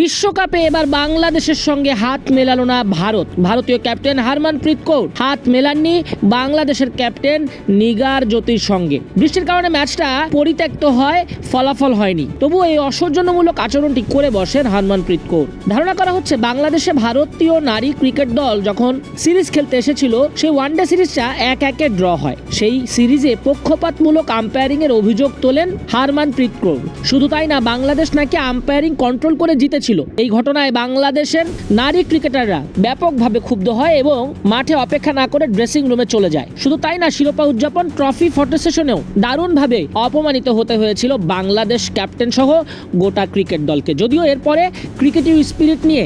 বিশ্বকাপে এবার বাংলাদেশের সঙ্গে হাত মেলালো না ভারত। ভারতীয় ক্যাপ্টেন হারমানপ্রীত কৌর হাত মেলাননি বাংলাদেশের ক্যাপ্টেন নিগার জ্যোতির সঙ্গে। বৃষ্টির কারণে ম্যাচটা পরিত্যক্ত হয়, ফলাফল হয়নি। তবু এই অসৌজন্যমূলক আচরণটি করে বসেন হারমানপ্রীত কৌর। ধারণা করা হচ্ছে বাংলাদেশে ভারতীয় নারী ক্রিকেট দল যখন সিরিজ খেলতে এসেছিল, সেই ওয়ানডে সিরিজটা এক একে ড্র হয়। সেই সিরিজে পক্ষপাতমূলক আম্পায়ারিং এর অভিযোগ তোলেন হারমানপ্রীত কৌর। শুধু তাই না, বাংলাদেশ নাকি আম্পায়ারিং কন্ট্রোল করে জিতেছিল এই ঘটনায় বাংলাদেশের নারী ক্রিকেটাররা ব্যাপকভাবে ক্ষুব্ধ হয় এবং মাঠে অপেক্ষা না করে ড্রেসিং রুমে চলে যায়। শুধু তাই না, শিরোপা উদযাপন ট্রফি ফটো সেশনেও দারুণভাবে অপমানিত হতে হয়েছিল বাংলাদেশ ক্যাপ্টেন সহ গোটা ক্রিকেট দলকে। যদিও এরপরে ক্রিকেটিভ স্পিরিট নিয়ে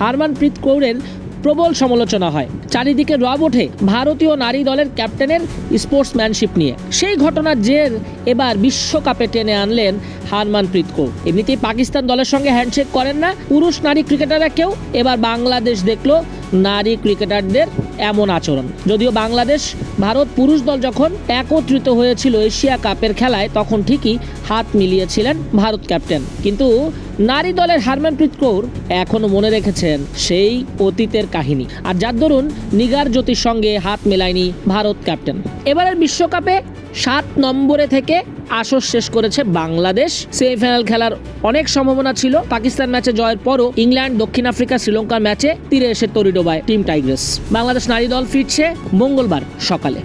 হারমানপ্রীত কৌরের প্রবল সমালোচনা হয়। চারিদিকে রব ওঠে ভারতীয় নারী দলের ক্যাপ্টেনের স্পোর্টসম্যানশিপ নিয়ে। সেই ঘটনার জের এবার বিশ্বকাপে টেনে আনলেন হারমানপ্রীত কৌর। এমনিতেই পাকিস্তান দলের সঙ্গে হ্যান্ডশেক করেন না। পুরুষ নারী ক্রিকেটাররা কেউ। এবার বাংলাদেশ দেখল নারী ক্রিকেটারদের এমন আচরণ। যদিও বাংলাদেশ, ভারত পুরুষ দল যখন একত্রিত হয়েছিল এশিয়া কাপের খেলায়, তখন ঠিকই হাত মিলিয়েছিলেন ভারত ক্যাপ্টেন। কিন্তু নারী দলের হারমানপ্রীত কৌর এখনও মনে রেখেছেন সেই অতীতের কাহিনী। আর যার দরুন নিগার জ্যোতির সঙ্গে হাত মেলায়নি ভারত ক্যাপ্টেন। এবারের বিশ্বকাপে সাত নম্বরে থেকে আসর শেষ করেছে বাংলাদেশ। সেমিফাইনাল খেলার অনেক সম্ভাবনা ছিল। পাকিস্তান ম্যাচে জয়ের পরও ইংল্যান্ড, দক্ষিণ আফ্রিকা, শ্রীলঙ্কার ম্যাচে তীরে এসে তরিডোবায় টিম টাইগ্রেস। বাংলাদেশ নারী দল ফিরছে মঙ্গলবার সকালে।